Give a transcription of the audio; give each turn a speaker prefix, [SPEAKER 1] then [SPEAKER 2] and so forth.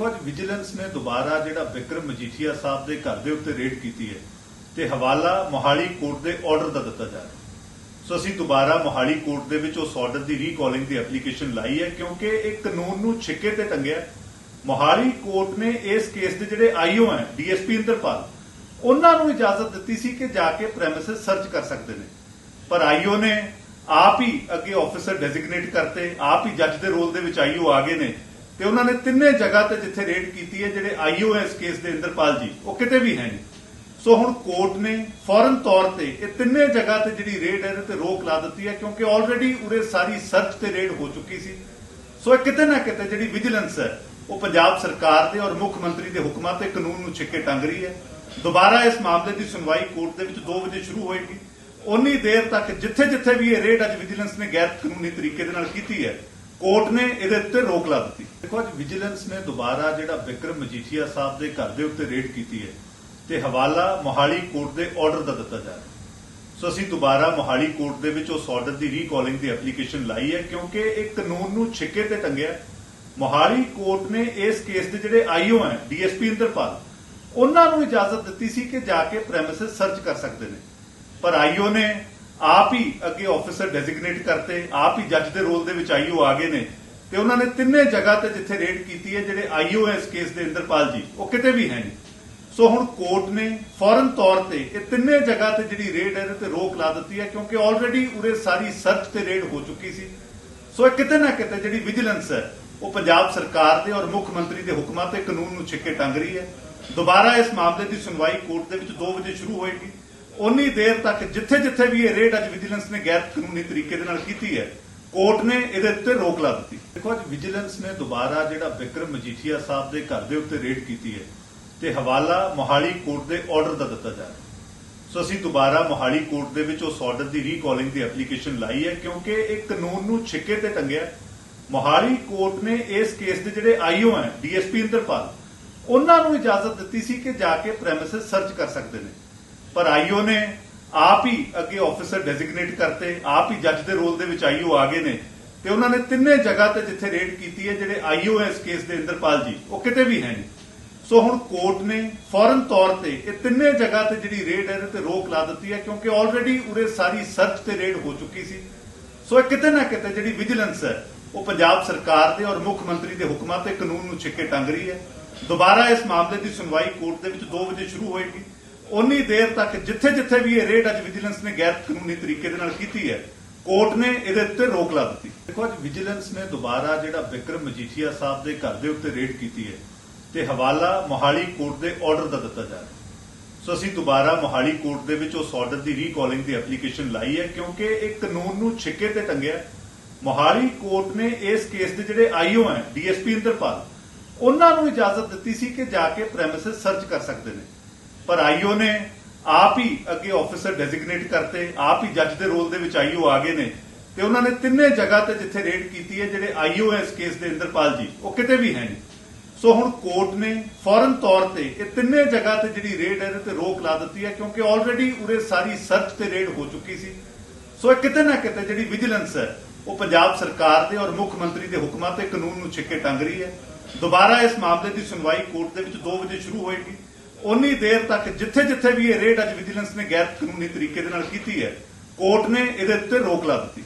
[SPEAKER 1] ਦੇਖੋ, ਅੱਜ ਵਿਜੀਲੈਂਸ ਨੇ ਦੁਬਾਰਾ ਜਿਹੜਾ ਵਿਕਰਮ ਮਜੀਠੀਆ ਸਾਹਿਬ ਦੇ ਘਰ ਦੇ ਉੱਤੇ ਰੇਡ ਕੀਤੀ ਹੈ ਤੇ ਹਵਾਲਾ ਮੋਹਾਲੀ ਕੋਰਟ ਦੇ ਆਰਡਰ ਦਾ ਦਿੱਤਾ ਜਾ ਰਿਹਾ ਸੋ ਅਸੀਂ ਦੁਬਾਰਾ ਮੋਹਾਲੀ ਕੋਰਟ ਦੇ ਵਿੱਚ ਉਸ ਆਰਡਰ ਦੀ ਰੀਕਾਲਿੰਗ ਦੀ ਐਪਲੀਕੇਸ਼ਨ ਲਾਈ ਹੈ ਕਿਉਂਕਿ ਇਹ ਕਾਨੂੰਨ ਨੂੰ ਛਿੱਕੇ ਤੇ ਟੰਗਿਆ ਮੋਹਾਲੀ ਕੋਰਟ ਨੇ ਇਸ ਕੇਸ ਦੇ ਜਿਹੜੇ ਆਈਓ ਹੈ ਡੀਐਸਪੀ ਇੰਦਰਪਾਲ, ਉਹਨਾਂ ਨੂੰ ਇਜਾਜ਼ਤ ਦਿੱਤੀ ਸੀ ਕਿ ਜਾ ਕੇ ਪ੍ਰੈਮਿਸਿਸ ਸਰਚ ਕਰ ਸਕਦੇ ਨੇ। ਪਰ ਆਈਓ ਨੇ ਆਪ ਹੀ ਅੱਗੇ ਆਫੀਸਰ ਡੈਜ਼ਿਗਨੇਟ ਕਰਤੇ, ਆਪ ਹੀ ਜੱਜ ਦੇ ਰੋਲ ਦੇ ਵਿੱਚ ਆਈਓ ਆ ਗਏ ਨੇ। ਤੇ ਉਹਨਾਂ ਨੇ ਤਿੰਨੇ ਜਗ੍ਹਾ ਤੇ ਜਿੱਥੇ ਰੇਡ ਕੀਤੀ ਹੈ, ਜਿਹੜੇ ਆਈਓ ਕੇਸ ਦੇ ਇੰਦਰਪਾਲ ਜੀ, ਉਹ ਕਿਤੇ ਵੀ ਹੈ ਨਹੀਂ। ਸੋ ਹੁਣ ਕੋਰਟ ਨੇ ਫੌਰਨ ਤੌਰ ਤੇ ਇਹ ਤਿੰਨੇ ਜਗ੍ਹਾ ਤੇ ਜਿਹੜੀ ਰੇਡ ਹੈ ਤੇ ਰੋਕ ਲਾ ਦਿੱਤੀ ਹੈ, ਕਿਉਂਕਿ ਆਲਰੇਡੀ ਉਰੇ ਸਾਰੀ ਸਰਚ ਤੇ ਰੇਡ ਹੋ ਚੁੱਕੀ ਸੀ। ਸੋ ਇਹ ਕਿਤੇ ਨਾ ਕਿਤੇ ਜਿਹੜੀ ਵਿਜੀਲੈਂਸ ਹੈ, ਉਹ ਪੰਜਾਬ ਸਰਕਾਰ ਦੇ ਔਰ ਮੁੱਖ ਮੰਤਰੀ ਦੇ ਹੁਕਮਾਂ ਤੇ ਕਾਨੂੰਨ ਨੂੰ ਛਿੱਕੇ ਟੰਗ ਰਹੀ ਹੈ। ਦੁਬਾਰਾ ਇਸ ਮਾਮਲੇ ਦੀ ਸੁਣਵਾਈ ਕੋਰਟ ਦੇ ਵਿੱਚ 2 ਵਜੇ ਸ਼ੁਰੂ ਹੋਏਗੀ। ਉਨੀ ਦੇਰ ਤੱਕ ਜਿੱਥੇ ਜਿੱਥੇ ਵੀ ਇਹ ਰੇਡ ਅੱਜ ਵਿਜੀਲੈਂਸ ਨੇ ਗੈਰ ਕਾਨੂੰਨੀ ਤਰੀਕੇ ਦੇ ਨਾਲ ਕੀਤੀ ਹੈ ਕੋਰਟ ਨੇ ਇਹਦੇ ਉੱਤੇ ਰੋਕ ਲਾ ਦਿੱਤੀ। ਦੇਖੋ, ਅੱਜ ਵਿਜੀਲੈਂਸ ਨੇ ਦੁਬਾਰਾ ਜਿਹੜਾ ਵਿਕਰਮ ਮਜੀਠੀਆ ਸਾਹਿਬ ਦੇ ਘਰ ਦੇ ਉੱਤੇ ਰੇਡ ਕੀਤੀ ਹੈ ਤੇ ਹਵਾਲਾ ਮੋਹਾਲੀ ਕੋਰਟ ਦੇ ਆਰਡਰ ਦਾ ਦਿੱਤਾ ਜਾ ਰਿਹਾ ਸੋ ਅਸੀਂ ਦੁਬਾਰਾ ਮੋਹਾਲੀ ਕੋਰਟ ਦੇ ਵਿੱਚ ਉਸ ਆਰਡਰ ਦੀ ਰੀਕਾਲਿੰਗ ਦੀ ਐਪਲੀਕੇਸ਼ਨ ਲਾਈ ਹੈ ਕਿਉਂਕਿ ਇਹ ਕਾਨੂੰਨ ਨੂੰ ਛਿੱਕੇ ਤੇ ਟੰਗਿਆ ਮੋਹਾਲੀ ਕੋਰਟ ਨੇ ਇਸ ਕੇਸ ਦੇ ਜਿਹੜੇ ਆਈਓ ਹੈ ਡੀਐਸਪੀ ਇੰਦਰਪਾਲ, ਉਹਨਾਂ ਨੂੰ ਇਜਾਜ਼ਤ ਦਿੱਤੀ ਸੀ ਕਿ ਜਾ ਕੇ ਪ੍ਰੈਮਿਸਿਸ ਸਰਚ ਕਰ ਸਕਦੇ ਨੇ। ਪਰ ਆਈਓ ਨੇ ਆਪ ਹੀ ਅੱਗੇ ਆਫੀਸਰ ਡੈਜ਼ਿਗਨੇਟ ਕਰਤੇ, ਆਪ ਹੀ ਜੱਜ ਦੇ ਰੋਲ ਦੇ ਵਿੱਚ ਆਈਓ ਆ ਗਏ ਨੇ। ਤੇ ਉਹਨਾਂ ਨੇ ਤਿੰਨੇ ਜਗ੍ਹਾ ਤੇ ਜਿੱਥੇ ਰੇਡ ਕੀਤੀ ਹੈ, ਜਿਹੜੇ ਆਈਓ ਇਸ ਕੇਸ ਦੇ ਇੰਦਰਪਾਲ ਜੀ, ਉਹ ਕਿਤੇ ਵੀ ਹੈ ਨਹੀਂ। ਸੋ ਹੁਣ ਕੋਰਟ ਨੇ ਫੌਰਨ ਤੌਰ ਤੇ ਇਹ ਤਿੰਨੇ ਜਗ੍ਹਾ ਤੇ ਜਿਹੜੀ ਰੇਡ ਹੈ ਤੇ ਰੋਕ ਲਾ ਦਿੱਤੀ ਹੈ, ਕਿਉਂਕਿ ਆਲਰੇਡੀ ਉਰੇ ਸਾਰੀ ਸਰਚ ਤੇ ਰੇਡ ਹੋ ਚੁੱਕੀ ਸੀ। ਸੋ ਇਹ ਕਿਤੇ ਨਾ ਕਿਤੇ ਜਿਹੜੀ ਵਿਜੀਲੈਂਸ ਹੈ, ਉਹ ਪੰਜਾਬ ਸਰਕਾਰ ਦੇ ਔਰ ਮੁੱਖ ਮੰਤਰੀ ਦੇ ਹੁਕਮਾਂ ਤੇ ਕਾਨੂੰਨ ਨੂੰ ਛਿੱਕੇ ਟੰਗ ਰਹੀ ਹੈ। ਦੁਬਾਰਾ ਇਸ ਮਾਮਲੇ ਦੀ ਸੁਣਵਾਈ ਕੋਰਟ ਦੇ ਵਿੱਚ 2 ਵਜੇ ਸ਼ੁਰੂ ਹੋਏਗੀ। ਉਨੀ ਦੇਰ ਤੱਕ ਜਿੱਥੇ ਜਿੱਥੇ ਵੀ ਇਹ ਰੇਡ ਅੱਜ ਵਿਜੀਲੈਂਸ ਨੇ ਗੈਰ ਕਾਨੂੰਨੀ ਤਰੀਕੇ ਦੇ ਨਾਲ ਕੀਤੀ ਹੈ, ਕੋਰਟ ਨੇ ਇਹਦੇ ਉੱਤੇ ਰੋਕ ਲਾ ਦਿੱਤੀ। ਦੇਖੋ, ਅੱਜ ਵਿਜੀਲੈਂਸ ਨੇ ਦੁਬਾਰਾ ਜਿਹੜਾ ਵਿਕਰਮ ਮਜੀਠੀਆ ਸਾਹਿਬ ਦੇ ਘਰ ਦੇ ਉੱਤੇ ਰੇਡ ਕੀਤੀ ਹੈ ਤੇ ਹਵਾਲਾ ਮੋਹਾਲੀ ਕੋਰਟ ਦੇ ਆਰਡਰ ਦਾ ਦਿੱਤਾ ਜਾ ਰਿਹਾ ਸੋ ਅਸੀਂ ਦੁਬਾਰਾ ਮੋਹਾਲੀ ਕੋਰਟ ਦੇ ਵਿੱਚ ਉਸ ਆਰਡਰ ਦੀ ਰੀਕਾਲਿੰਗ ਦੀ ਐਪਲੀਕੇਸ਼ਨ ਲਾਈ ਹੈ, ਕਿਉਂਕਿ ਇਹ ਕਾਨੂੰਨ ਨੂੰ ਛਿੱਕੇ ਤੇ ਟੰਗਿਆ ਮੋਹਾਲੀ ਕੋਰਟ ਨੇ ਇਸ ਕੇਸ ਦੇ ਜਿਹੜੇ ਆਈਓ ਹੈ ਡੀਐਸਪੀ ਇੰਦਰਪਾਲ, ਉਹਨਾਂ ਨੂੰ ਇਜਾਜ਼ਤ ਦਿੱਤੀ ਸੀ ਕਿ ਜਾ ਕੇ ਪ੍ਰੈਮਿਸਿਸ ਸਰਚ ਕਰ ਸਕਦੇ ਨੇ। ਪਰ ਆਈਓ ਨੇ ਆਪ ਹੀ ਅੱਗੇ ਆਫੀਸਰ ਡੈਜ਼ਿਗਨੇਟ ਕਰਤੇ, ਆਪ ਹੀ ਜੱਜ ਦੇ ਰੋਲ ਦੇ ਵਿੱਚ ਆਈਓ ਆ ਗਏ ਨੇ। ਤੇ ਉਹਨਾਂ ਨੇ ਤਿੰਨੇ ਜਗ੍ਹਾ ਤੇ ਜਿੱਥੇ ਰੇਡ ਕੀਤੀ ਹੈ, ਜਿਹੜੇ ਆਈਓ ਇਸ ਕੇਸ ਦੇ ਇੰਦਰਪਾਲ ਜੀ, ਉਹ ਕਿਤੇ ਵੀ ਹੈ ਨਹੀਂ। ਸੋ ਹੁਣ ਕੋਰਟ ਨੇ ਫੌਰਨ ਤੌਰ ਤੇ ਇਹ ਤਿੰਨੇ ਜਗ੍ਹਾ ਤੇ ਜਿਹੜੀ ਰੇਡ ਹੈ ਤੇ ਰੋਕ ਲਾ ਦਿੱਤੀ ਹੈ, ਕਿਉਂਕਿ ਆਲਰੇਡੀ ਉਰੇ ਸਾਰੀ ਸਰਚ ਤੇ ਰੇਡ ਹੋ ਚੁੱਕੀ ਸੀ। ਸੋ ਇਹ ਕਿਤੇ ਨਾ ਕਿਤੇ ਜਿਹੜੀ ਵਿਜੀਲੈਂਸ ਹੈ, ਉਹ ਪੰਜਾਬ ਸਰਕਾਰ ਦੇ ਔਰ ਮੁੱਖ ਮੰਤਰੀ ਦੇ ਹੁਕਮਾਂ ਤੇ ਕਾਨੂੰਨ ਨੂੰ ਛਿੱਕੇ ਟੰਗ ਰਹੀ ਹੈ। ਦੁਬਾਰਾ ਇਸ ਮਾਮਲੇ ਦੀ ਸੁਣਵਾਈ ਕੋਰਟ ਦੇ ਵਿੱਚ 2 ਵਜੇ ਸ਼ੁਰੂ ਹੋਏਗੀ। ਉਨੀ ਦੇਰ ਤੱਕ ਜਿੱਥੇ ਜਿੱਥੇ ਵੀ ਇਹ ਰੇਡ ਅੱਜ ਵਿਜੀਲੈਂਸ ਨੇ ਗੈਰ ਕਾਨੂੰਨੀ ਤਰੀਕੇ ਦੇ ਨਾਲ ਕੀਤੀ ਹੈ, ਕੋਰਟ ਨੇ ਇਹਦੇ ਉੱਤੇ ਰੋਕ ਲਾ ਦਿੱਤੀ। ਦੇਖੋ ਅੱਜ ਵਿਜੀਲੈਂਸ ਨੇ ਦੁਬਾਰਾ ਜਿਹੜਾ ਵਿਕਰਮ ਮਜੀਠੀਆ ਸਾਹਿਬ ਦੇ ਘਰ ਦੇ ਉੱਤੇ ਰੇਡ ਕੀਤੀ ਹੈ, ਤੇ ਹਵਾਲਾ ਮੋਹਾਲੀ ਕੋਰਟ ਦੇ ਆਰਡਰ ਦਾ ਦਿੱਤਾ ਜਾ ਰਿਹਾ ਸੋ ਅਸੀਂ ਦੁਬਾਰਾ ਮੋਹਾਲੀ ਕੋਰਟ ਦੇ ਵਿੱਚ ਉਸ ਆਰਡਰ ਦੀ ਰੀਕਾਲਿੰਗ ਦੀ ਐਪਲੀਕੇਸ਼ਨ ਲਾਈ ਹੈ, ਕਿਉਂਕਿ ਇਹ ਕਾਨੂੰਨ ਨੂੰ ਛਿੱਕੇ ਤੇ ਟੰਗਿਆ ਮੋਹਾਲੀ ਕੋਰਟ ਨੇ ਇਸ ਕੇਸ ਦੇ ਜਿਹੜੇ ਆਈਓ ਹੈ ਡੀਐਸਪੀ ਇੰਦਰਪਾਲ, ਉਹਨਾਂ ਨੂੰ ਇਜਾਜ਼ਤ ਦਿੱਤੀ ਸੀ ਕਿ ਜਾ ਕੇ ਪ੍ਰੈਮਿਸਿਸ ਸਰਚ ਕਰ ਸਕਦੇ ਨੇ। ਪਰ ਆਈਓ ਨੇ ਆਪ ਹੀ ਅੱਗੇ ਆਫੀਸਰ ਡੈਜ਼ਿਗਨੇਟ ਕਰਤੇ, ਆਪ ਹੀ ਜੱਜ ਦੇ ਰੋਲ ਦੇ ਵਿੱਚ ਆਈਓ ਆ ਗਏ ਨੇ। ਤੇ ਉਹਨਾਂ ਨੇ ਤਿੰਨੇ ਜਗ੍ਹਾ ਤੇ ਜਿੱਥੇ ਰੇਡ ਕੀਤੀ ਹੈ, ਜਿਹੜੇ ਆਈਓ ਇਸ ਕੇਸ ਦੇ ਇੰਦਰਪਾਲ ਜੀ, ਉਹ ਕਿਤੇ ਵੀ ਹੈ ਨਹੀਂ। ਸੋ ਹੁਣ ਕੋਰਟ ਨੇ ਫੌਰਨ ਤੌਰ ਤੇ ਇਹ ਤਿੰਨੇ ਜਗ੍ਹਾ ਤੇ ਜਿਹੜੀ ਰੇਡ ਹੈ, ਇਹਦੇ ਤੇ ਰੋਕ ਲਾ ਦਿੱਤੀ ਹੈ, ਕਿਉਂਕਿ ਆਲਰੇਡੀ ਉਰੇ ਸਾਰੀ ਸਰਚ ਤੇ ਰੇਡ ਹੋ ਚੁੱਕੀ ਸੀ। ਸੋ ਇਹ ਕਿਤੇ ਨਾ ਕਿਤੇ ਜਿਹੜੀ ਵਿਜੀਲੈਂਸ ਹੈ, ਉਹ ਪੰਜਾਬ ਸਰਕਾਰ ਦੇ ਔਰ ਮੁੱਖ ਮੰਤਰੀ ਦੇ ਹੁਕਮਾਂ ਤੇ ਕਾਨੂੰਨ ਨੂੰ ਛਿੱਕੇ ਟੰਗ ਰਹੀ ਹੈ। ਦੁਬਾਰਾ ਇਸ ਮਾਮਲੇ ਦੀ ਸੁਣਵਾਈ ਕੋਰਟ ਦੇ ਵਿੱਚ 2 ਵਜੇ ਸ਼ੁਰੂ ਹੋਏਗੀ। ਉਨੀ ਦੇਰ ਤੱਕ ਜਿੱਥੇ ਜਿੱਥੇ ਵੀ ਇਹ ਰੇਡ ਅੱਜ ਵਿਜੀਲੈਂਸ ਨੇ ਗੈਰ ਕਾਨੂੰਨੀ ਤਰੀਕੇ ਦੇ ਨਾਲ ਕੀਤੀ ਹੈ, ਕੋਰਟ ਨੇ ਇਹਦੇ ਉੱਤੇ ਰੋਕ ਲਾ ਦਿੱਤੀ।